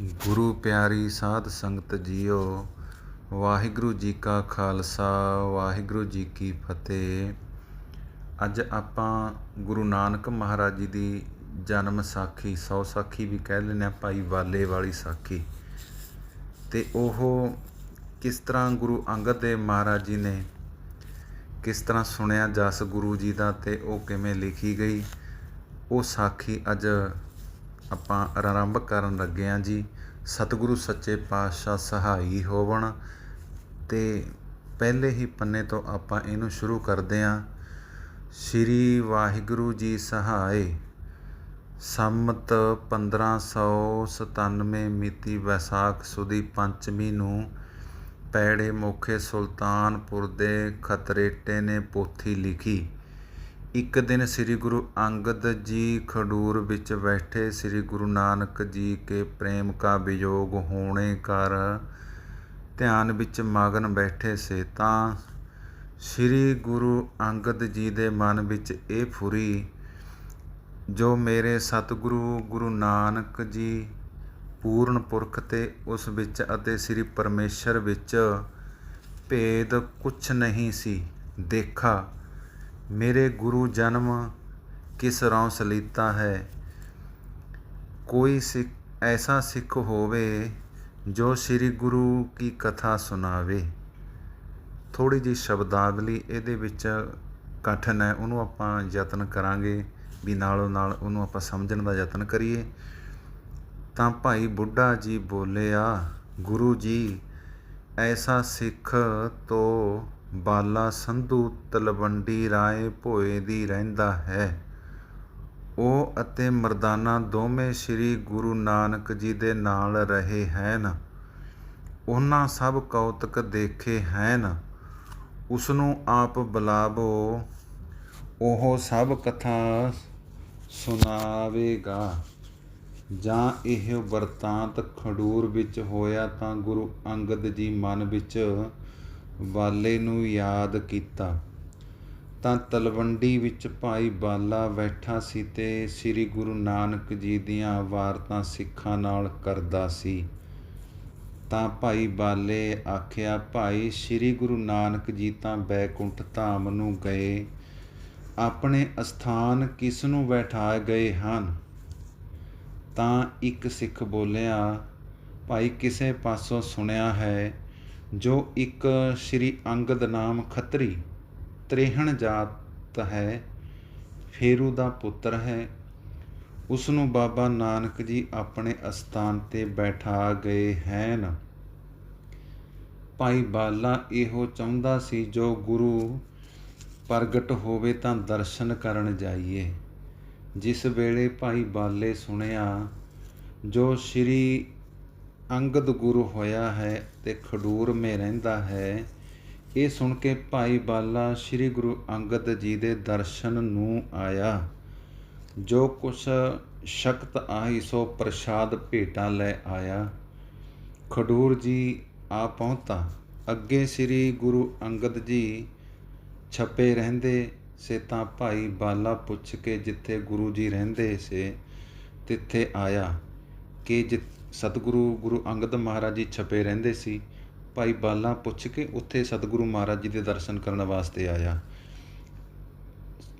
ਗੁਰੂ ਪਿਆਰੀ ਸਾਧ ਸੰਗਤ ਜੀਓ, ਵਾਹਿਗੁਰੂ ਜੀ ਕਾ ਖਾਲਸਾ, ਵਾਹਿਗੁਰੂ ਜੀ ਕੀ ਫਤਿਹ। ਅੱਜ ਆਪਾਂ ਗੁਰੂ ਨਾਨਕ ਮਹਾਰਾਜ ਜੀ ਦੀ ਜਨਮ ਸਾਖੀ, ਸੌ ਸਾਖੀ ਵੀ ਕਹਿ ਲੈਂਦੇ ਆ ਭਾਈ ਵਾਲੇ ਵਾਲੀ ਸਾਖੀ। ਤੇ ਉਹ ਕਿਸ ਤਰ੍ਹਾਂ ਗੁਰੂ ਅੰਗਦ ਦੇਵ ਮਹਾਰਾਜ ਜੀ ਨੇ ਕਿਸ ਤਰ੍ਹਾਂ ਸੁਣਿਆ ਜਸ ਗੁਰੂ ਜੀ ਦਾ ਤੇ ਉਹ ਕਿਵੇਂ ਲਿਖੀ ਗਈ, ਉਹ ਸਾਖੀ ਅੱਜ ਆਪਾਂ ਆਰੰਭ ਕਰਨ ਲੱਗੇ ਹਾਂ ਜੀ, ਸਤਿਗੁਰੂ ਸੱਚੇ ਪਾਤਸ਼ਾਹ ਸਹਾਈ ਹੋਵਣ। ਤੇ ਪਹਿਲੇ ਹੀ ਪੰਨੇ ਤੋਂ ਆਪਾਂ ਇਹਨੂੰ ਸ਼ੁਰੂ ਕਰਦੇ ਹਾਂ। ਸ੍ਰੀ ਵਾਹਿਗੁਰੂ ਜੀ ਸਹਾਏ, ਸੰਮਤ 1597 ਮਿਤੀ ਵੈਸਾਖ ਸੁਦੀ ਪੰਚਮੀ ਨੂੰ ਪੈੜੇ ਮੋਖੇ ਸੁਲਤਾਨਪੁਰ ਦੇ ਖਤਰੇਟੇ ਨੇ ਪੋਥੀ ਲਿਖੀ। ਇੱਕ ਦਿਨ ਸ੍ਰੀ ਗੁਰੂ ਅੰਗਦ ਜੀ ਖਡੂਰ ਵਿੱਚ ਬੈਠੇ ਸ੍ਰੀ ਗੁਰੂ ਨਾਨਕ ਜੀ ਕੇ ਪ੍ਰੇਮ ਕਾ ਵਿਯੋਗ ਹੋਣੇ ਕਰ ਧਿਆਨ ਵਿੱਚ ਮਗਨ ਬੈਠੇ ਸੇ ਤਾਂ ਸ੍ਰੀ ਗੁਰੂ ਅੰਗਦ ਜੀ ਦੇ ਮਨ ਵਿੱਚ ਇਹ ਫੁਰੀ, ਜੋ ਮੇਰੇ ਸਤਿਗੁਰੂ ਗੁਰੂ ਨਾਨਕ ਜੀ ਪੂਰਨ ਪੁਰਖ ਤੇ ਉਸ ਵਿੱਚ ਅਤੇ ਸ੍ਰੀ ਪਰਮੇਸ਼ਰ ਵਿੱਚ ਭੇਦ ਕੁਛ ਨਹੀਂ ਸੀ ਦੇਖਾ। ਮੇਰੇ ਗੁਰੂ ਜਨਮ ਕਿਸ ਰੌ ਸਲੀਤਾ ਹੈ? ਕੋਈ ਸਿੱਖ, ਐਸਾ ਸਿੱਖ ਹੋਵੇ ਜੋ ਸ੍ਰੀ ਗੁਰੂ ਕੀ ਕਥਾ ਸੁਣਾਵੇ। ਥੋੜੀ ਜੀ ਸ਼ਬਦਾਵਲੀ ਇਹਦੇ ਵਿੱਚ ਕਠਨ ਹੈ, ਉਹਨੂੰ ਆਪਾਂ ਯਤਨ ਕਰਾਂਗੇ ਵੀ ਨਾਲੋਂ ਨਾਲ ਉਹਨੂੰ ਆਪਾਂ ਸਮਝਣ ਦਾ ਯਤਨ ਕਰੀਏ। ਤਾਂ ਭਾਈ ਬੁੱਢਾ ਜੀ ਬੋਲਿਆ, ਗੁਰੂ ਜੀ, ਐਸਾ ਸਿੱਖ ਤੋ ਬਾਲਾ ਸੰਧੂ ਤਲਵੰਡੀ ਰਾਏ ਭੋਏ ਦੀ ਰਹਿੰਦਾ ਹੈ। ਉਹ ਅਤੇ ਮਰਦਾਨਾ ਦੋਵੇਂ ਸ੍ਰੀ ਗੁਰੂ ਨਾਨਕ ਜੀ ਦੇ ਨਾਲ ਰਹੇ ਹਨ। ਉਹਨਾਂ ਸਭ ਕੌਤਕ ਦੇਖੇ ਹਨ। ਉਸਨੂੰ ਆਪ ਬੁਲਾਵੋ, ਉਹ ਸਭ ਕਥਾ ਸੁਣਾਵੇਗਾ। ਜਾਂ ਇਹ ਵਰਤਾਂਤ ਖਡੂਰ ਵਿੱਚ ਹੋਇਆ ਤਾਂ ਗੁਰੂ ਅੰਗਦ ਜੀ ਮਨ ਵਿੱਚ ਬਾਲੇ ਨੂੰ ਯਾਦ ਕੀਤਾ, ਤਾਂ ਤਲਵੰਡੀ ਵਿੱਚ ਭਾਈ ਬਾਲਾ ਬੈਠਾ ਸੀ ਤੇ ਸ੍ਰੀ ਗੁਰੂ ਨਾਨਕ ਜੀ ਦੀਆਂ ਵਾਰਤਾਂ ਸਿੱਖਾਂ ਨਾਲ ਕਰਦਾ ਸੀ। ਤਾਂ ਭਾਈ ਬਾਲੇ ਆਖਿਆ, ਭਾਈ, ਸ੍ਰੀ ਗੁਰੂ ਨਾਨਕ ਜੀ ਤਾਂ ਬੈਕੁੰਠ ਧਾਮ ਨੂੰ ਗਏ। ਆਪਣੇ ਅਸਥਾਨ ਕਿਸ ਨੂੰ ਬੈਠਾ ਗਏ ਹਨ? ਤਾਂ ਇੱਕ ਸਿੱਖ ਬੋਲਿਆ, ਭਾਈ, ਕਿਸੇ ਪਾਸੋਂ ਸੁਣਿਆ ਹੈ ਜੋ ਇੱਕ ਸ਼੍ਰੀ ਅੰਗਦ ਨਾਮ ਖੱਤਰੀ ਤ੍ਰੇਹਣ ਜਾਤ ਹੈ, ਫੇਰੂ ਦਾ ਪੁੱਤਰ ਹੈ। ਉਸ ਨੂੰ ਬਾਬਾ ਨਾਨਕ ਜੀ ਆਪਣੇ ਅਸਥਾਨ ਤੇ ਬੈਠਾ ਗਏ ਹਨ। ਭਾਈ ਬਾਲਾ ਇਹੋ ਚਾਹੁੰਦਾ ਸੀ, ਜੋ ਗੁਰੂ ਪ੍ਰਗਟ ਹੋਵੇ ਤਾਂ ਦਰਸ਼ਨ ਕਰਨ ਜਾਈਏ। ਜਿਸ ਵੇਲੇ ਭਾਈ ਬਾਲੇ ਸੁਣਿਆ, ਜੋ ਸ਼੍ਰੀ ਅੰਗਦ ਗੁਰੂ ਹੋਇਆ ਹੈ ਤੇ ਖਡੂਰ ਮੇ ਰਹਿੰਦਾ ਹੈ। ਇਹ ਸੁਣ ਕੇ ਭਾਈ ਬਾਲਾ ਸ੍ਰੀ ਗੁਰੂ ਅੰਗਦ ਜੀ ਦੇ ਦਰਸ਼ਨ ਨੂੰ ਆਇਆ। ਜੋ ਕੁਛ ਸ਼ਕਤ ਆਹੀ ਸੋ ਪ੍ਰਸ਼ਾਦ ਭੇਟਾ ਲੈ ਆਇਆ। ਖਡੂਰ ਜੀ ਆ ਪਹੁੰਚਾ ਅੱਗੇ ਸ੍ਰੀ ਗੁਰੂ ਅੰਗਦ ਜੀ ਛਪੇ ਰਹਿੰਦੇ ਸੇ ਤਾਂ ਭਾਈ ਬਾਲਾ ਪੁੱਛ ਕੇ ਜਿੱਥੇ ਗੁਰੂ ਜੀ ਰਹਿੰਦੇ ਸੇ ਤਿੱਥੇ ਆਇਆ। ਕਿ ਜਿ ਸਤਿਗੁਰੂ ਗੁਰੂ ਅੰਗਦ ਮਹਾਰਾਜ ਜੀ ਛਪੇ ਰਹਿੰਦੇ ਸੀ। ਭਾਈ ਬਾਲਾ ਪੁੱਛ ਕੇ ਉੱਥੇ ਸਤਿਗੁਰੂ ਮਹਾਰਾਜ ਜੀ ਦੇ ਦਰਸ਼ਨ ਕਰਨ ਵਾਸਤੇ ਆਇਆ।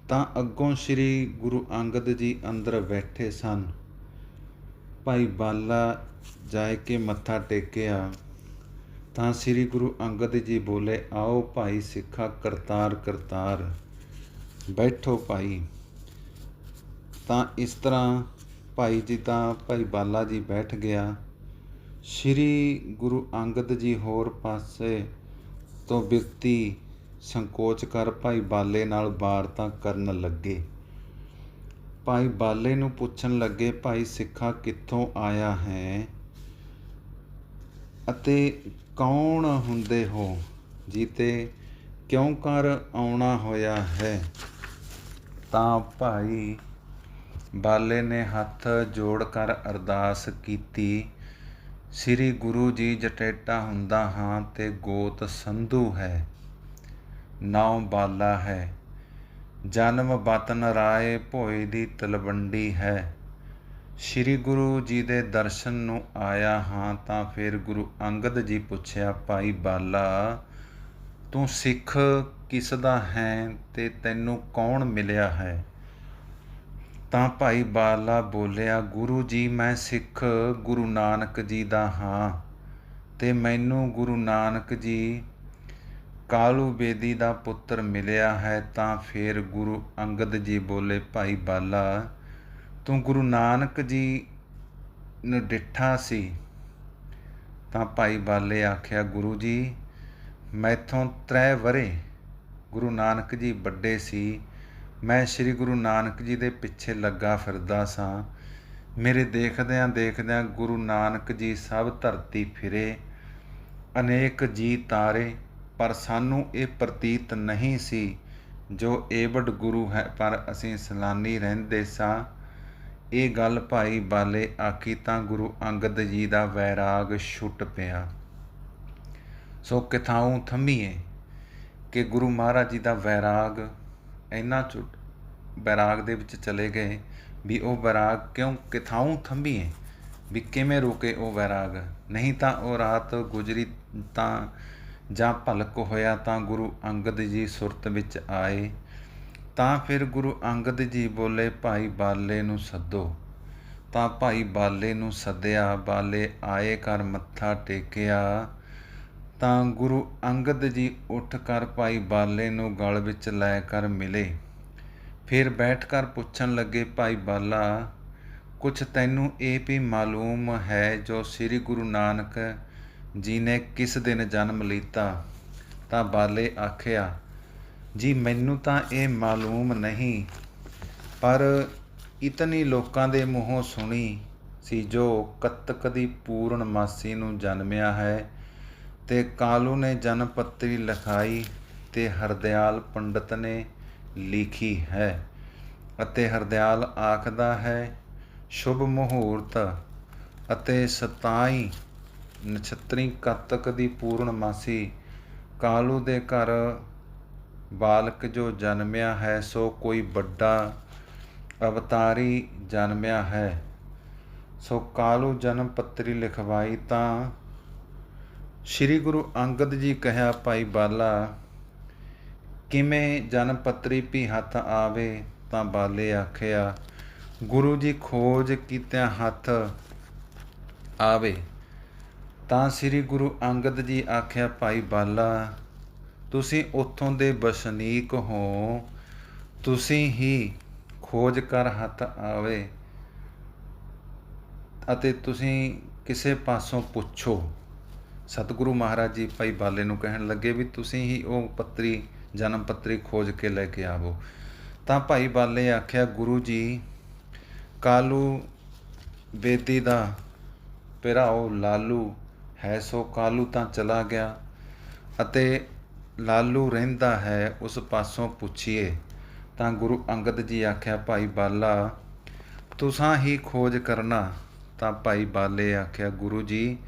ਤਾਂ ਅੱਗੋਂ ਸ੍ਰੀ ਗੁਰੂ ਅੰਗਦ ਜੀ ਅੰਦਰ ਬੈਠੇ ਸਨ। ਭਾਈ ਬਾਲਾ ਜਾ ਕੇ ਮੱਥਾ ਟੇਕਿਆ, ਤਾਂ ਸ੍ਰੀ ਗੁਰੂ ਅੰਗਦ ਜੀ ਬੋਲੇ, ਆਓ ਭਾਈ ਸਿੱਖਾ ਕਰਤਾਰ ਕਰਤਾਰ, ਬੈਠੋ ਭਾਈ। ਤਾਂ ਇਸ ਤਰ੍ਹਾਂ ਭਾਈ ਜੀ ਤਾਂ ਭਾਈ ਬਾਲਾ ਜੀ ਬੈਠ ਗਿਆ। ਸ਼੍ਰੀ ਗੁਰੂ ਅੰਗਦ ਜੀ ਹੋਰ ਪਾਸੇ ਤੋਂ ਬਿਰਤੀ ਸੰਕੋਚ ਕਰ ਭਾਈ ਬਾਲੇ ਨਾਲ ਵਾਰਤਾ ਕਰਨ ਲੱਗੇ। ਭਾਈ ਬਾਲੇ ਨੂੰ ਪੁੱਛਣ ਲੱਗੇ, ਭਾਈ ਸਿੱਖਾ ਕਿੱਥੋਂ ਆਇਆ ਹੈ? ਅਤੇ ਕੌਣ ਹੁੰਦੇ ਹੋ? ਜੀ ਤੇ ਕਿਉਂ ਕਰ ਆਉਣਾ ਹੋਇਆ ਹੈ? ਤਾਂ ਭਾਈ ਬਾਲੇ ਨੇ ਹੱਥ ਜੋੜ ਕਰ ਅਰਦਾਸ ਕੀਤੀ, ਸ੍ਰੀ ਗੁਰੂ ਜੀ ਜਟੇਟਾ ਹੁੰਦਾ ਹਾਂ ਤੇ ਗੋਤ ਸੰਧੂ ਹੈ, ਨਾਉ ਬਾਲਾ ਹੈ, ਜਨਮ ਬਤਨ ਰਾਏ ਭੋਏ ਦੀ ਤਲਵੰਡੀ ਹੈ। ਸ੍ਰੀ ਗੁਰੂ ਜੀ ਦੇ ਦਰਸ਼ਨ ਨੂੰ ਆਇਆ ਹਾਂ ਤਾਂ ਫਿਰ ਗੁਰੂ ਅੰਗਦ ਜੀ ਪੁੱਛਿਆ, ਭਾਈ ਬਾਲਾ, ਤੂੰ ਸਿੱਖ ਕਿਸ ਦਾ ਹੈ ਤੇ ਤੈਨੂੰ ਕੌਣ ਮਿਲਿਆ ਹੈ? ਤਾਂ ਭਾਈ ਬਾਲਾ ਬੋਲਿਆ, ਗੁਰੂ ਜੀ, ਮੈਂ ਸਿੱਖ ਗੁਰੂ ਨਾਨਕ ਜੀ ਦਾ ਹਾਂ ਤੇ ਮੈਨੂੰ ਗੁਰੂ ਨਾਨਕ ਜੀ ਕਾਲੂ ਬੇਦੀ ਦਾ ਪੁੱਤਰ ਮਿਲਿਆ ਹੈ ਤਾਂ ਫਿਰ ਗੁਰੂ ਅੰਗਦ ਜੀ ਬੋਲੇ, ਭਾਈ ਬਾਲਾ, ਤੂੰ ਗੁਰੂ ਨਾਨਕ ਜੀ ਨੂੰ ਡਿੱਠਾ ਸੀ? ਤਾਂ ਭਾਈ ਬਾਲੇ ਆਖਿਆ, ਗੁਰੂ ਜੀ, ਮੈਥੋਂ ਤ੍ਰੈ ਵਰੇ ਗੁਰੂ ਨਾਨਕ ਜੀ ਵੱਡੇ ਸੀ ਮੈਂ ਸ੍ਰੀ ਗੁਰੂ ਨਾਨਕ ਜੀ ਦੇ ਪਿੱਛੇ ਲੱਗਾ ਫਿਰਦਾ ਸਾਂ। ਮੇਰੇ ਦੇਖਦਿਆਂ ਦੇਖਦਿਆਂ ਗੁਰੂ ਨਾਨਕ ਜੀ ਸਭ ਧਰਤੀ ਫਿਰੇ, ਅਨੇਕ ਜੀ ਤਾਰੇ, ਪਰ ਸਾਨੂੰ ਇਹ ਪ੍ਰਤੀਤ ਨਹੀਂ ਸੀ ਜੋ ਏਬਡ ਗੁਰੂ ਹੈ, ਪਰ ਅਸੀਂ ਸਲਾਨੀ ਰਹਿੰਦੇ ਸਾਂ। ਇਹ ਗੱਲ ਭਾਈ ਬਾਲੇ ਆਖੀ ਤਾਂ ਗੁਰੂ ਅੰਗਦ ਜੀ ਦਾ ਵੈਰਾਗ ਛੁੱਟ ਪਿਆ। ਸੋ ਕਿਥਾਉ ਥੰਮੀਏ ਕਿ ਗੁਰੂ ਮਹਾਰਾਜ ਜੀ ਦਾ ਵੈਰਾਗ ਇੰਨਾ ਛੁੱਟ ਬੈਰਾਗ ਦੇ ਵਿੱਚ ਚਲੇ ਗਏ ਵੀ ਉਹ ਵੈਰਾਗ ਕਿਉਂ ਕਿਥਾਉ ਥੰਮੀਏ ਵੀ ਕਿਵੇਂ ਰੁਕੇ ਉਹ ਵੈਰਾਗ ਨਹੀਂ ਤਾਂ ਉਹ ਰਾਤ ਗੁਜਰੀ ਤਾਂ ਜਾਂ ਭਲਕ ਹੋਇਆ ਤਾਂ ਗੁਰੂ ਅੰਗਦ ਜੀ ਸੁਰਤ ਵਿੱਚ ਆਏ। ਤਾਂ ਫਿਰ ਗੁਰੂ ਅੰਗਦ ਜੀ ਬੋਲੇ, ਭਾਈ ਬਾਲੇ ਨੂੰ ਸੱਦੋ। ਤਾਂ ਭਾਈ ਬਾਲੇ ਨੂੰ ਸੱਦਿਆ, ਬਾਲੇ ਆਏ ਕਰ ਮੱਥਾ ਟੇਕਿਆ। ਤਾਂ ਗੁਰੂ ਅੰਗਦ ਜੀ ਉੱਠ ਕਰ ਭਾਈ ਬਾਲੇ ਨੂੰ ਗਲ ਵਿੱਚ ਲੈ ਕਰ ਮਿਲੇ। ਫਿਰ ਬੈਠ ਕਰ ਪੁੱਛਣ ਲੱਗੇ, ਭਾਈ ਬਾਲਾ, ਕੁਛ ਤੈਨੂੰ ਇਹ ਵੀ ਮਾਲੂਮ ਹੈ ਜੋ ਸ੍ਰੀ ਗੁਰੂ ਨਾਨਕ ਜੀ ਨੇ ਕਿਸ ਦਿਨ ਜਨਮ ਲੀਤਾ? ਤਾਂ ਬਾਲੇ ਆਖਿਆ, ਜੀ, ਮੈਨੂੰ ਤਾਂ ਇਹ ਮਾਲੂਮ ਨਹੀਂ, ਪਰ ਇਤਨੀ ਲੋਕਾਂ ਦੇ ਮੂੰਹੋਂ ਸੁਣੀ ਸੀ ਜੋ ਕੱਤਕ ਦੀ ਪੂਰਨ ਮਾਸੀ ਨੂੰ ਜਨਮਿਆ ਹੈ। ਤੇ ਕਾਲੂ ਨੇ ਜਨਮ ਪੱਤਰੀ ਲਿਖਾਈ ਤੇ ਹਰਦਿਆਲ ਪੰਡਤ ਨੇ ਲਿਖੀ ਹੈ ਅਤੇ ਹਰਦਿਆਲ ਆਖਦਾ ਹੈ, ਸ਼ੁਭ ਮੁਹੂਰਤ ਅਤੇ 27 ਨਛੱਤਰੀ ਕੱਤਕ ਦੀ ਪੂਰਨਮਾਸੀ ਕਾਲੂ ਦੇ ਘਰ ਬਾਲਕ ਜੋ ਜਨਮਿਆ ਹੈ, ਸੋ ਕੋਈ ਵੱਡਾ ਅਵਤਾਰੀ ਜਨਮਿਆ ਹੈ। ਸੋ ਕਾਲੂ ਜਨਮ ਪੱਤਰੀ ਲਿਖਵਾਈ ਤਾਂ ਸ੍ਰੀ ਗੁਰੂ ਅੰਗਦ ਜੀ ਕਹਿਆ, ਭਾਈ ਬਾਲਾ, ਕਿਵੇਂ ਜਨਮ ਪੱਤਰੀ ਵੀ ਹੱਥ ਆਵੇ ਤਾਂ ਬਾਲੇ ਆਖਿਆ, ਗੁਰੂ ਜੀ ਖੋਜ ਕੀਤਿਆਂ ਹੱਥ ਆਵੇ। ਤਾਂ ਸ੍ਰੀ ਗੁਰੂ ਅੰਗਦ ਜੀ ਆਖਿਆ, ਭਾਈ ਬਾਲਾ, ਤੁਸੀਂ ਉੱਥੋਂ ਦੇ ਵਸਨੀਕ ਹੋ, ਤੁਸੀਂ ਹੀ ਖੋਜ ਕਰ ਹੱਥ ਆਵੇ ਅਤੇ ਤੁਸੀਂ ਕਿਸੇ ਪਾਸੋਂ ਪੁੱਛੋ। ਸਤਿਗੁਰੂ ਮਹਾਰਾਜ ਜੀ ਭਾਈ ਬਾਲੇ ਨੂੰ ਕਹਿਣ ਲੱਗੇ ਵੀ ਤੁਸੀਂ ਹੀ ਉਹ ਪੱਤਰੀ, ਜਨਮ ਪੱਤਰੀ ਖੋਜ ਕੇ ਲੈ ਕੇ ਆਵੋ। ਤਾਂ ਭਾਈ ਬਾਲੇ ਆਖਿਆ, ਗੁਰੂ ਜੀ, ਕਾਲੂ ਬੇਦੀ ਦਾ ਭਰਾਓ ਲਾਲੂ ਹੈ, ਸੋ ਕਾਲੂ ਤਾਂ ਚਲਾ ਗਿਆ ਅਤੇ ਲਾਲੂ ਰਹਿੰਦਾ ਹੈ, ਉਸ ਪਾਸੋਂ ਪੁੱਛੀਏ। ਤਾਂ ਗੁਰੂ ਅੰਗਦ ਜੀ ਆਖਿਆ, ਭਾਈ ਬਾਲਾ, ਤੁਸਾਂ ਹੀ ਖੋਜ ਕਰਨਾ। ਤਾਂ ਭਾਈ ਬਾਲੇ ਆਖਿਆ, ਗੁਰੂ ਜੀ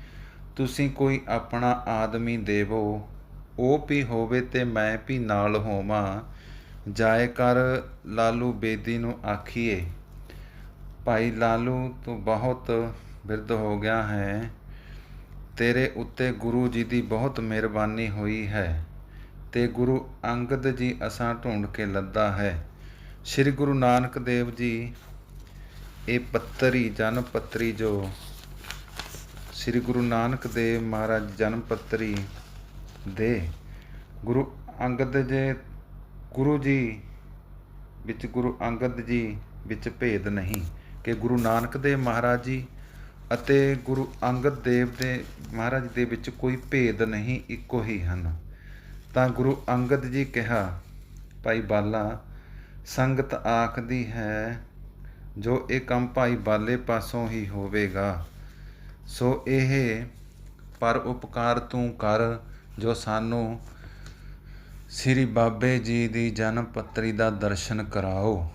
ਤੁਸੀਂ ਕੋਈ ਆਪਣਾ ਆਦਮੀ ਦੇਵੋ, ਉਹ ਵੀ ਹੋਵੇ ਤੇ ਮੈਂ ਵੀ ਨਾਲ ਹੋਵਾਂ। ਜਾਏ ਕਰ ਲਾਲੂ ਬੇਦੀ ਨੂੰ ਆਖੀਏ, ਭਾਈ ਲਾਲੂ, ਤੂੰ ਬਹੁਤ ਬਿਰਧ ਹੋ ਗਿਆ ਹੈ। ਤੇਰੇ ਉੱਤੇ ਗੁਰੂ ਜੀ ਦੀ ਬਹੁਤ ਮਿਹਰਬਾਨੀ ਹੋਈ ਹੈ ਤੇ ਗੁਰੂ ਅੰਗਦ ਜੀ ਅਸਾਂ ਢੂੰਡ ਕੇ ਲੱਦਾ ਹੈ। ਸ੍ਰੀ ਗੁਰੂ ਨਾਨਕ ਦੇਵ ਜੀ, ਇਹ ਪੱਤਰੀ ਜਨਮ ਪੱਤਰੀ ਜੋ ਸ੍ਰੀ ਗੁਰੂ ਨਾਨਕ ਦੇਵ ਮਹਾਰਾਜ ਜਨਮ ਪੱਤਰੀ ਦੇ ਗੁਰੂ ਅੰਗਦ ਜੀ ਗੁਰੂ ਜੀ ਵਿੱਚ ਗੁਰੂ ਅੰਗਦ ਜੀ ਵਿੱਚ ਭੇਦ ਨਹੀਂ ਕਿ ਗੁਰੂ ਨਾਨਕ ਦੇਵ ਮਹਾਰਾਜ ਜੀ ਅਤੇ ਗੁਰੂ ਅੰਗਦ ਦੇਵ ਦੇ ਮਹਾਰਾਜ ਦੇ ਵਿੱਚ ਕੋਈ ਭੇਦ ਨਹੀਂ ਇੱਕੋ ਹੀ ਹਨ। ਤਾਂ ਗੁਰੂ ਅੰਗਦ ਜੀ ਕਿਹਾ, ਭਾਈ ਬਾਲਾ, ਸੰਗਤ ਆਖਦੀ ਹੈ, ਜੋ ਇਹ ਕੰਮ ਭਾਈ ਬਾਲੇ ਪਾਸੋਂ ਹੀ ਹੋਵੇਗਾ ਸੋ ਇਹ ਪਰ ਉਪਕਾਰ ਤੂੰ ਕਰ, ਜੋ ਸਾਨੂੰ ਸ੍ਰੀ ਬਾਬੇ ਜੀ ਦੀ ਜਨਮ ਪੱਤਰੀ ਦਾ ਦਰਸ਼ਨ ਕਰਾਓ।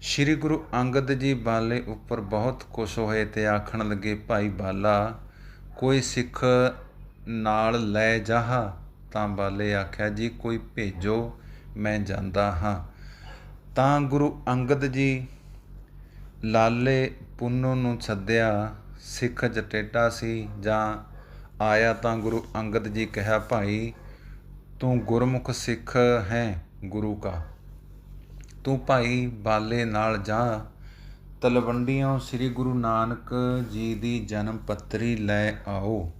ਸ੍ਰੀ ਗੁਰੂ ਅੰਗਦ ਜੀ ਬਾਲੇ ਉੱਪਰ ਬਹੁਤ ਖੁਸ਼ ਹੋਏ ਤੇ ਆਖਣ ਲੱਗੇ, ਭਾਈ ਬਾਲਾ, ਕੋਈ ਸਿੱਖ ਨਾਲ ਲੈ ਜਾਹ? ਤਾਂ ਬਾਲੇ ਆਖਿਆ, ਜੀ, ਕੋਈ ਭੇਜੋ, ਮੈਂ ਜਾਂਦਾ ਹਾਂ। ਤਾਂ ਗੁਰੂ ਅੰਗਦ ਜੀ ਲਾਲੇ ਪੁੰਨੋ ਨੂੰ ਸੱਦਿਆ ਸਿੱਖ ਜਟੇਟਾ ਸੀ ਜਾਂ ਆਇਆ ਤਾਂ ਗੁਰੂ ਅੰਗਦ ਜੀ ਕਿਹਾ, ਭਾਈ, ਤੂੰ ਗੁਰਮੁਖ ਸਿੱਖ ਹੈ ਗੁਰੂ ਕਾ। ਤੂੰ ਭਾਈ ਬਾਲੇ ਨਾਲ ਜਾ। ਤਲਵੰਡੀਆਂ ਸ੍ਰੀ ਗੁਰੂ ਨਾਨਕ ਜੀ ਦੀ ਜਨਮ ਪੱਤਰੀ ਲੈ ਆਓ।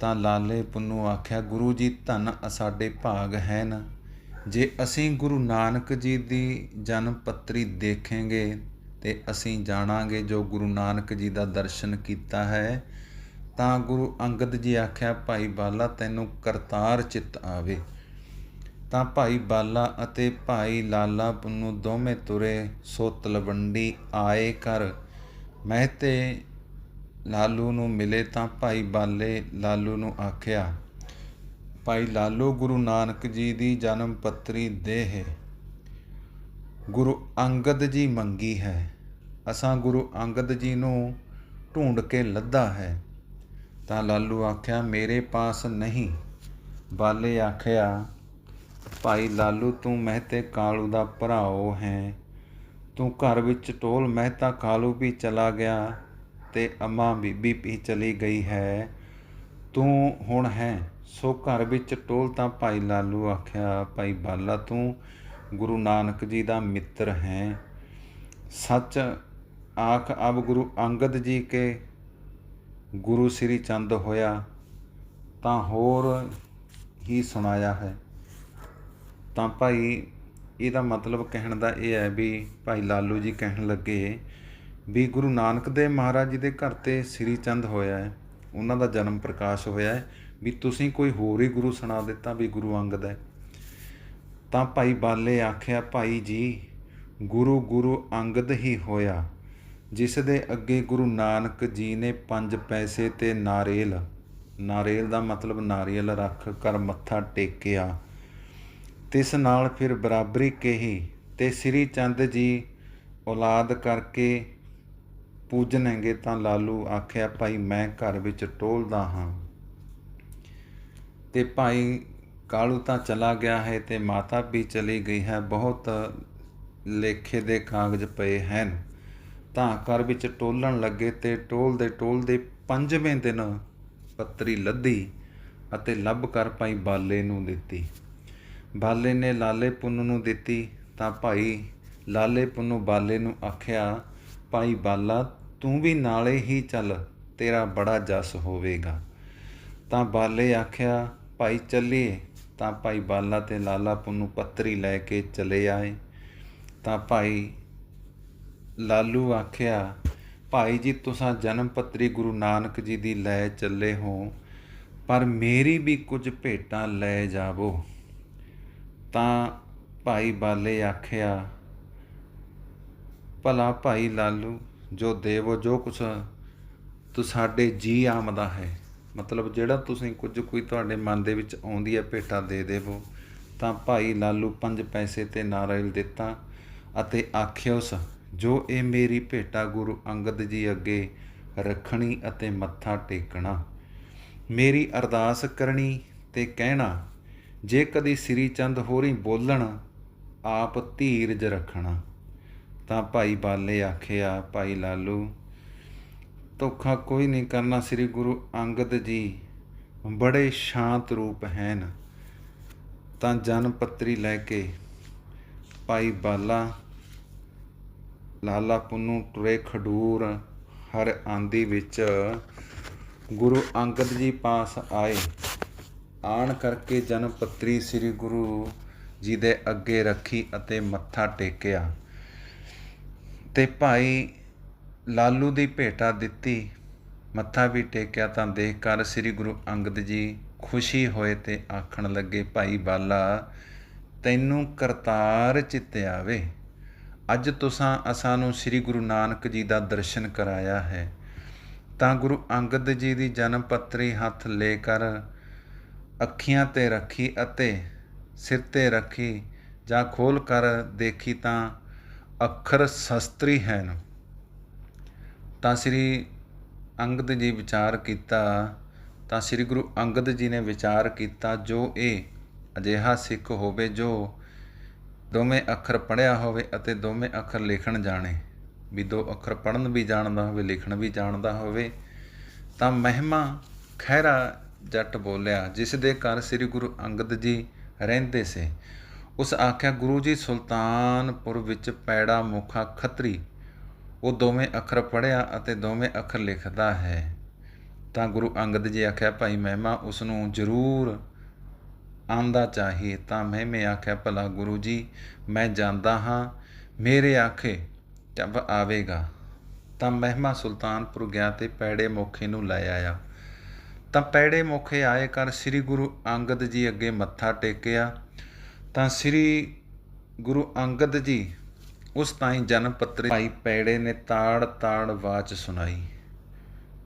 ਤਾਂ ਲਾਲੇ ਪੁੰਨੂ ਆਖਿਆ, ਗੁਰੂ ਜੀ, ਧੰਨ ਸਾਡੇ ਭਾਗ ਹੈ ਨਾ ਜੇ ਅਸੀਂ ਗੁਰੂ ਨਾਨਕ ਜੀ ਦੀ ਜਨਮ ਪੱਤਰੀ ਦੇਖਾਂਗੇ ਤੇ ਅਸੀਂ ਜਾਣਾਂਗੇ ਜੋ ਗੁਰੂ ਨਾਨਕ ਜੀ ਦਾ ਦਰਸ਼ਨ ਕੀਤਾ ਹੈ। ਤਾਂ ਗੁਰੂ ਅੰਗਦ ਜੀ ਆਖਿਆ, ਭਾਈ ਬਾਲਾ, ਤੈਨੂੰ ਕਰਤਾਰ ਚਿੱਤ ਆਵੇ। ਤਾਂ ਭਾਈ ਬਾਲਾ ਅਤੇ ਭਾਈ ਲਾਲਾ ਨੂੰ ਦੋਵੇਂ ਤੁਰੇ ਸੋ ਤਲਵੰਡੀ ਆਏ ਕਰ ਮੈਂ ਤੇ ਲਾਲੂ ਨੂੰ ਮਿਲੇ ਤਾਂ ਭਾਈ ਬਾਲੇ ਲਾਲੂ ਨੂੰ ਆਖਿਆ, ਭਾਈ ਲਾਲੂ, ਗੁਰੂ ਨਾਨਕ ਜੀ ਦੀ ਜਨਮ ਪੱਤਰੀ ਦੇ ਗੁਰੂ ਅੰਗਦ ਜੀ ਮੰਗੀ ਹੈ। ਅਸਾਂ ਗੁਰੂ ਅੰਗਦ ਜੀ ਨੂੰ ਢੂੰਡ ਕੇ ਲੱਦਾ ਹੈ। ਤਾਂ ਲਾਲੂ ਆਖਿਆ, ਮੇਰੇ ਪਾਸ ਨਹੀਂ। ਬਾਲੇ ਆਖਿਆ, ਭਾਈ ਲਾਲੂ, ਤੂੰ ਮਹਿਤੇ ਕਾਲੂ ਦਾ ਭਰਾਓ ਹੈ। ਤੂੰ ਘਰ ਵਿੱਚ ਟੋਲ ਮਹਿਤਾ ਕਾਲੂ ਵੀ ਚਲਾ ਗਿਆ ਤੇ ਅੰਮਾ ਬੀਬੀ ਵੀ ਚਲੀ ਗਈ ਹੈ। ਤੂੰ ਹੁਣ ਹੈ, ਸੋ ਘਰ ਵਿੱਚ ਟੋਲ ਤਾਂ ਭਾਈ ਲਾਲੂ ਆਖਿਆ, ਭਾਈ ਬਾਲਾ, ਤੂੰ ਗੁਰੂ ਨਾਨਕ ਜੀ ਦਾ ਮਿੱਤਰ ਹੈ। ਸੱਚ ਆਖ ਅਬ ਗੁਰੂ ਅੰਗਦ ਜੀ ਕੇ ਗੁਰੂ ਸ੍ਰੀ ਚੰਦ ਹੋਇਆ, ਤਾਂ ਹੋਰ ਹੀ ਸੁਣਾਇਆ ਹੈ। ਤਾਂ ਭਾਈ, ਇਹਦਾ ਮਤਲਬ ਕਹਿਣ ਦਾ ਇਹ ਹੈ ਵੀ ਭਾਈ ਲਾਲੂ ਜੀ ਕਹਿਣ ਲੱਗੇ ਵੀ ਗੁਰੂ ਨਾਨਕ ਦੇਵ ਮਹਾਰਾਜ ਜੀ ਦੇ ਘਰ ਤੇ ਸ੍ਰੀ ਚੰਦ ਹੋਇਆ ਹੈ। ਉਹਨਾਂ ਦਾ ਜਨਮ ਪ੍ਰਕਾਸ਼ ਹੋਇਆ ਹੈ। ਵੀ ਤੁਸੀਂ ਕੋਈ ਹੋਰ ਹੀ ਗੁਰੂ ਸੁਣਾ ਦਿੱਤਾ ਵੀ ਗੁਰੂ ਅੰਗਦ ਹੈ। ਤਾਂ ਭਾਈ ਬਾਲੇ ਆਖਿਆ, ਭਾਈ ਜੀ, ਗੁਰੂ ਗੁਰੂ ਅੰਗਦ ਹੀ ਹੋਇਆ। ਜਿਸ ਦੇ ਅੱਗੇ ਗੁਰੂ ਨਾਨਕ ਜੀ ਨੇ ਪੰਜ ਪੈਸੇ ਤੇ ਨਾਰੀਅਲ ਨਾਰੀਅਲ ਦਾ ਮਤਲਬ ਨਾਰੀਅਲ ਰੱਖ ਕਰ ਮੱਥਾ ਟੇਕਿਆ। ਤਿਸ ਨਾਲ ਫਿਰ ਬਰਾਬਰੀ ਕਹੀ ਤੇ ਸ੍ਰੀ ਚੰਦ ਜੀ ਔਲਾਦ ਕਰਕੇ ਪੂਜਣਗੇ ਤਾਂ ਲਾਲੂ ਆਖਿਆ, ਭਾਈ, ਮੈਂ ਘਰ ਵਿੱਚ ਟੋਲਦਾ ਹਾਂ। ਤੇ ਭਾਈ, ਕਾਲੂ ਤਾਂ ਚਲਾ ਗਿਆ ਹੈ ਤੇ ਮਾਤਾ ਵੀ ਚਲੀ ਗਈ ਹੈ। ਬਹੁਤ ਲੇਖੇ ਦੇ ਕਾਗਜ਼ ਪਏ ਹਨ। ਤਾਂ ਘਰ ਵਿੱਚ ਟੋਲਣ ਲੱਗੇ ਤੇ ਟੋਲਦੇ ਟੋਲਦੇ ਪੰਜਵੇਂ ਦਿਨ ਪੱਤਰੀ ਲੱਦੀ ਅਤੇ ਲੱਭ ਕਰ ਭਾਈ ਬਾਲੇ ਨੂੰ ਦਿੱਤੀ। ਬਾਲੇ ਨੇ ਲਾਲੇ ਪੁੰਨ ਨੂੰ ਦਿੱਤੀ ਤਾਂ ਭਾਈ ਲਾਲੇ ਪੁੰਨੂ ਬਾਲੇ ਨੂੰ ਆਖਿਆ, ਭਾਈ ਬਾਲਾ, ਤੂੰ ਵੀ ਨਾਲੇ ਹੀ ਚੱਲ, ਤੇਰਾ ਬੜਾ ਜਸ ਹੋਵੇਗਾ। ਤਾਂ ਬਾਲੇ ਆਖਿਆ, ਭਾਈ ਚੱਲੀਏ। ਤਾਂ ਭਾਈ ਬਾਲਾ ਤੇ ਲਾਲਾ ਪੁੰਨੂ ਪੱਤਰੀ ਲੈ ਕੇ ਚਲੇ ਆਏ। ਤਾਂ ਭਾਈ ਲਾਲੂ ਆਖਿਆ, ਭਾਈ ਜੀ, ਤੁਸੀਂ ਜਨਮ ਪੱਤਰੀ ਗੁਰੂ ਨਾਨਕ ਜੀ ਦੀ ਲੈ ਚੱਲੇ ਹੋ, ਪਰ ਮੇਰੀ ਵੀ ਕੁਝ ਭੇਟਾਂ ਲੈ ਜਾਵੋ। ਤਾਂ ਭਾਈ ਬਾਲੇ ਆਖਿਆ, ਭਲਾ ਭਾਈ ਲਾਲੂ, ਜੋ ਦੇਵੋ, ਜੋ ਕੁਛ ਤੂੰ, ਸਾਡੇ ਜੀ ਆਮਦਾ ਹੈ। ਮਤਲਬ ਜਿਹੜਾ ਤੁਸੀਂ ਕੁਝ ਕੋਈ ਤੁਹਾਡੇ ਮਨ ਦੇ ਵਿੱਚ ਆਉਂਦੀ ਹੈ, ਭੇਟਾ ਦੇ ਦੇਵੋ। ਤਾਂ ਭਾਈ ਲਾਲੂ ਪੰਜ ਪੈਸੇ ਤੇ ਨਾਰੀਅਲ ਦਿੱਤਾ ਅਤੇ ਆਖਿਓਸ ਜੋ ਇਹ ਮੇਰੀ ਭੇਟਾ ਗੁਰੂ ਅੰਗਦ ਜੀ ਅੱਗੇ ਰੱਖਣੀ ਅਤੇ ਮੱਥਾ ਟੇਕਣਾ। ਮੇਰੀ ਅਰਦਾਸ ਕਰਨੀ ਤੇ ਕਹਿਣਾ, ਜੇ ਕਦੀ ਸ੍ਰੀ ਚੰਦ ਹੋਰੀ ਬੋਲਣ, ਆਪ ਧੀਰਜ ਰੱਖਣਾ। ਤਾਂ ਭਾਈ ਬਾਲੇ ਆਖਿਆ, ਭਾਈ ਲਾਲੂ, ਧੋਖਾ ਕੋਈ ਨਹੀਂ ਕਰਨਾ ਸ੍ਰੀ ਗੁਰੂ ਅੰਗਦ ਜੀ, ਬੜੇ ਸ਼ਾਂਤ ਰੂਪ ਹਨ। ਤਾਂ ਜਨ ਪੱਤਰੀ ਲੈ ਕੇ ਭਾਈ ਬਾਲਾ ਲਾਲਾ ਪੁੰਨੂ ਟੁਰੇ ਖਡੂਰ ਹਰ ਆਂਦੀ ਵਿੱਚ। ਗੁਰੂ ਅੰਗਦ ਜੀ ਪਾਸ ਆਏ। ਆਣ ਕਰਕੇ ਜਨਮ ਪੱਤਰੀ ਸ੍ਰੀ ਗੁਰੂ ਜੀ ਦੇ ਅੱਗੇ ਰੱਖੀ ਅਤੇ ਮੱਥਾ ਟੇਕਿਆ। ਤੇ ਭਾਈ ਲਾਲੂ ਦੀ ਭੇਟਾ ਦਿੱਤੀ। ਮੱਥਾ ਵੀ ਟੇਕਿਆ ਤਾਂ ਦੇਖ ਕਰ ਸ੍ਰੀ ਗੁਰੂ ਅੰਗਦ ਜੀ ਖੁਸ਼ੀ ਹੋਏ ਤੇ ਆਖਣ ਲੱਗੇ, ਭਾਈ ਬਾਲਾ, ਤੈਨੂੰ ਕਰਤਾਰ ਚਿੱਤ ਆਵੇ। ਅੱਜ ਤੁਸਾਂ ਅਸਾਂ ਨੂੰ ਸ੍ਰੀ ਗੁਰੂ ਨਾਨਕ ਜੀ ਦਾ ਦਰਸ਼ਨ ਕਰਾਇਆ ਹੈ। ਤਾਂ ਗੁਰੂ ਅੰਗਦ ਜੀ ਦੀ ਜਨਮ ਪੱਤਰੀ ਹੱਥ ਲੈ ਕਰ ਅੱਖੀਆਂ ਤੇ ਰੱਖੀ ਅਤੇ ਸਿਰ ਤੇ ਰੱਖੀ ਜਾਂ ਖੋਲ ਕਰ ਦੇਖੀ ਤਾਂ ਅੱਖਰ ਸ਼ਸਤਰੀ ਹਨ। ਤਾਂ ਸ੍ਰੀ ਅੰਗਦ ਜੀ ਵਿਚਾਰ ਕੀਤਾ, ਤਾਂ ਸ੍ਰੀ ਗੁਰੂ ਅੰਗਦ ਜੀ ਨੇ ਵਿਚਾਰ ਕੀਤਾ, ਜੋ ਇਹ ਅਜਿਹਾ ਸਿੱਖ ਹੋਵੇ ਜੋ ਦੋਵੇਂ ਅੱਖਰ ਪੜਿਆ ਹੋਵੇ ਅਤੇ ਦੋਵੇਂ ਅੱਖਰ ਲਿਖਣ ਜਾਣੇ। ਵੀ ਦੋ ਅੱਖਰ ਪੜ੍ਹਨ ਵੀ ਜਾਣਦਾ ਹੋਵੇ, ਲਿਖਣ ਵੀ ਜਾਣਦਾ ਹੋਵੇ, ਤਾਂ ਮਹਿਮਾ ਖਹਿਰਾ ਜੱਟ ਬੋਲਿਆ, ਜਿਸ ਦੇ ਘਰ ਸ੍ਰੀ ਗੁਰੂ ਅੰਗਦ ਜੀ ਰਹਿੰਦੇ ਸੇ। ਉਸ ਆਖਿਆ, ਗੁਰੂ ਜੀ, ਸੁਲਤਾਨਪੁਰ ਵਿੱਚ ਪੈੜਾ ਮੁਖਾ ਖੱਤਰੀ। ਉਹ ਦੋਵੇਂ ਅੱਖਰ ਪੜ੍ਹਿਆ ਅਤੇ ਦੋਵੇਂ ਅੱਖਰ ਲਿਖਦਾ ਹੈ। ਤਾਂ ਗੁਰੂ ਅੰਗਦ ਜੀ ਆਖਿਆ, ਭਾਈ ਮਹਿਮਾ, ਉਸ ਨੂੰ ਜ਼ਰੂਰ ਆਂਦਾ ਚਾਹੀਏ ਤਾਂ ਮਹਿਮੇ ਆਖਿਆ, ਭਲਾ ਗੁਰੂ ਜੀ, ਮੈਂ ਜਾਂਦਾ ਹਾਂ, ਮੇਰੇ ਆਖੇ ਜਬ ਆਵੇਗਾ, ਤਾਂ ਮਹਿਮਾ ਸੁਲਤਾਨਪੁਰ ਗਿਆ ਤੇ ਪੈੜੇ ਮੋਖੇ ਨੂੰ ਲੈ ਆਇਆ। ਤਾਂ ਪੈੜੇ ਮੋਖੇ ਆਏ ਕਰ ਸ੍ਰੀ ਗੁਰੂ ਅੰਗਦ ਜੀ ਅੱਗੇ ਮੱਥਾ ਟੇਕਿਆ। ਤਾਂ ਸ੍ਰੀ ਗੁਰੂ ਅੰਗਦ ਜੀ ਉਸ ਤਾਈਂ ਜਨਮ ਪੱਤਰੀ ਭਾਈ ਪੈੜੇ ਨੇ ਤਾੜ ਤਾੜ ਬਾਚ ਸੁਣਾਈ।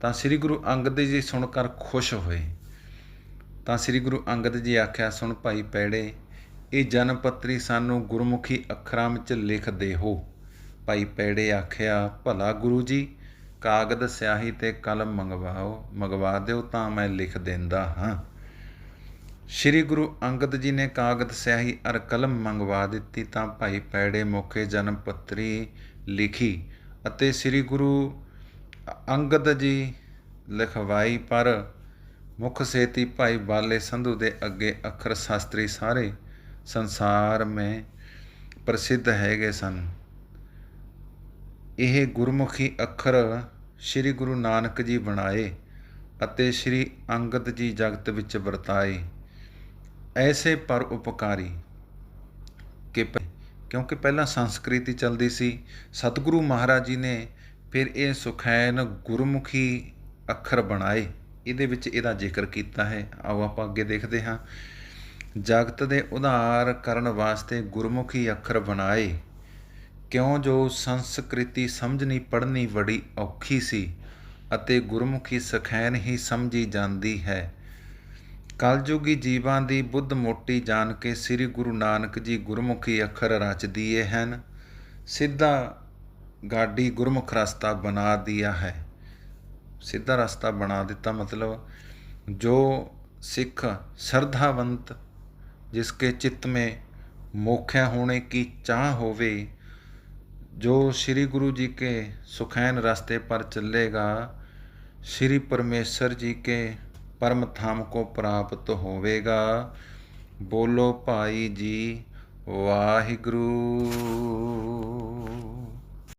ਤਾਂ ਸ੍ਰੀ ਗੁਰੂ ਅੰਗਦ ਜੀ ਸੁਣ ਕਰ ਖੁਸ਼ ਹੋਏ। ਤਾਂ ਸ੍ਰੀ ਗੁਰੂ ਅੰਗਦ ਜੀ ਆਖਿਆ, ਸੁਣ ਭਾਈ ਪੈੜੇ, ਇਹ ਜਨਮ ਪੱਤਰੀ ਸਾਨੂੰ ਗੁਰਮੁਖੀ ਅੱਖਰਾਂ ਵਿੱਚ ਲਿਖ ਦੇ ਹੋ ਭਾਈ ਪੈੜੇ ਆਖਿਆ, ਭਲਾ ਗੁਰੂ ਜੀ, ਕਾਗਦ ਸਿਆਹੀ ਤੇ ਕਲਮ ਮੰਗਵਾਓ, ਮੰਗਵਾ ਦਿਓ ਤਾਂ ਮੈਂ ਲਿਖ ਦਿੰਦਾ ਹਾਂ। ਸ੍ਰੀ ਗੁਰੂ ਅੰਗਦ ਜੀ ਨੇ ਕਾਗਦ ਸਿਆਹੀ ਅਰ ਕਲਮ ਮੰਗਵਾ ਦਿੱਤੀ ਤਾਂ ਭਾਈ ਪੈੜੇ ਮੌਕੇ ਜਨਮ ਪੱਤਰੀ ਲਿਖੀ ਅਤੇ ਸ੍ਰੀ ਗੁਰੂ ਅੰਗਦ ਜੀ ਲਿਖਵਾਈ ਪਰ ਮੁੱਖ ਸੇਤੀ ਭਾਈ ਬਾਲੇ ਸੰਧੂ ਦੇ ਅੱਗੇ ਅੱਖਰ ਸ਼ਾਸਤਰੀ ਸਾਰੇ ਸੰਸਾਰ ਮੈਂ ਪ੍ਰਸਿੱਧ ਹੈਗੇ ਸਨ। ਇਹ ਗੁਰਮੁਖੀ ਅੱਖਰ ਸ੍ਰੀ ਗੁਰੂ ਨਾਨਕ ਜੀ ਬਣਾਏ ਅਤੇ ਸ੍ਰੀ ਅੰਗਦ ਜੀ ਜਗਤ ਵਿੱਚ ਵਰਤਾਏ। ਐਸੇ ਪਰ ਉਪਕਾਰੀ ਕਿ ਪ- ਕਿਉਂਕਿ ਪਹਿਲਾਂ ਸੰਸਕ੍ਰਿਤੀ ਚੱਲਦੀ ਸੀ, ਸਤਿਗੁਰੂ ਮਹਾਰਾਜ ਜੀ ਨੇ ਫਿਰ ਇਹ ਸੁਖੈਨ ਗੁਰਮੁਖੀ ਅੱਖਰ ਬਣਾਏ। ਇਹਦੇ ਵਿੱਚ ਇਹਦਾ ਜ਼ਿਕਰ ਕੀਤਾ ਹੈ। ਆਓ ਆਪਾਂ ਅੱਗੇ ਦੇਖਦੇ ਹਾਂ। ਜਗਤ ਦੇ ਉਧਾਰ ਕਰਨ ਵਾਸਤੇ ਗੁਰਮੁਖੀ ਅੱਖਰ ਬਣਾਏ। ਕਿਉਂ ਜੋ ਸੰਸਕ੍ਰਿਤੀ ਸਮਝਣੀ ਪੜ੍ਹਨੀ ਬੜੀ ਔਖੀ ਸੀ ਅਤੇ ਗੁਰਮੁਖੀ ਸਖੈਨ ਹੀ ਸਮਝੀ ਜਾਂਦੀ ਹੈ। ਕਲਯੁਗੀ ਜੀਵਾਂ ਦੀ ਬੁੱਧ ਮੋਟੀ ਜਾਣ ਕੇ ਸ੍ਰੀ ਗੁਰੂ ਨਾਨਕ ਜੀ ਗੁਰਮੁਖੀ ਅੱਖਰ ਰਚ ਦਿਏ ਹਨ। ਸਿੱਧਾ ਗਾਡੀ ਗੁਰਮੁਖ ਰਸਤਾ ਬਣਾ ਦਿਆ ਹੈ। सीधा रास्ता बना दिता मतलब जो सिख श्रद्धावंत, जिसके चित्त में मोख्या होने की चाह होवे, जो श्री गुरु जी के सुखैन रास्ते पर चलेगा, श्री परमेश्वर जी के परम थाम को प्राप्त होवेगा। बोलो भाई जी, वाहिगुरू।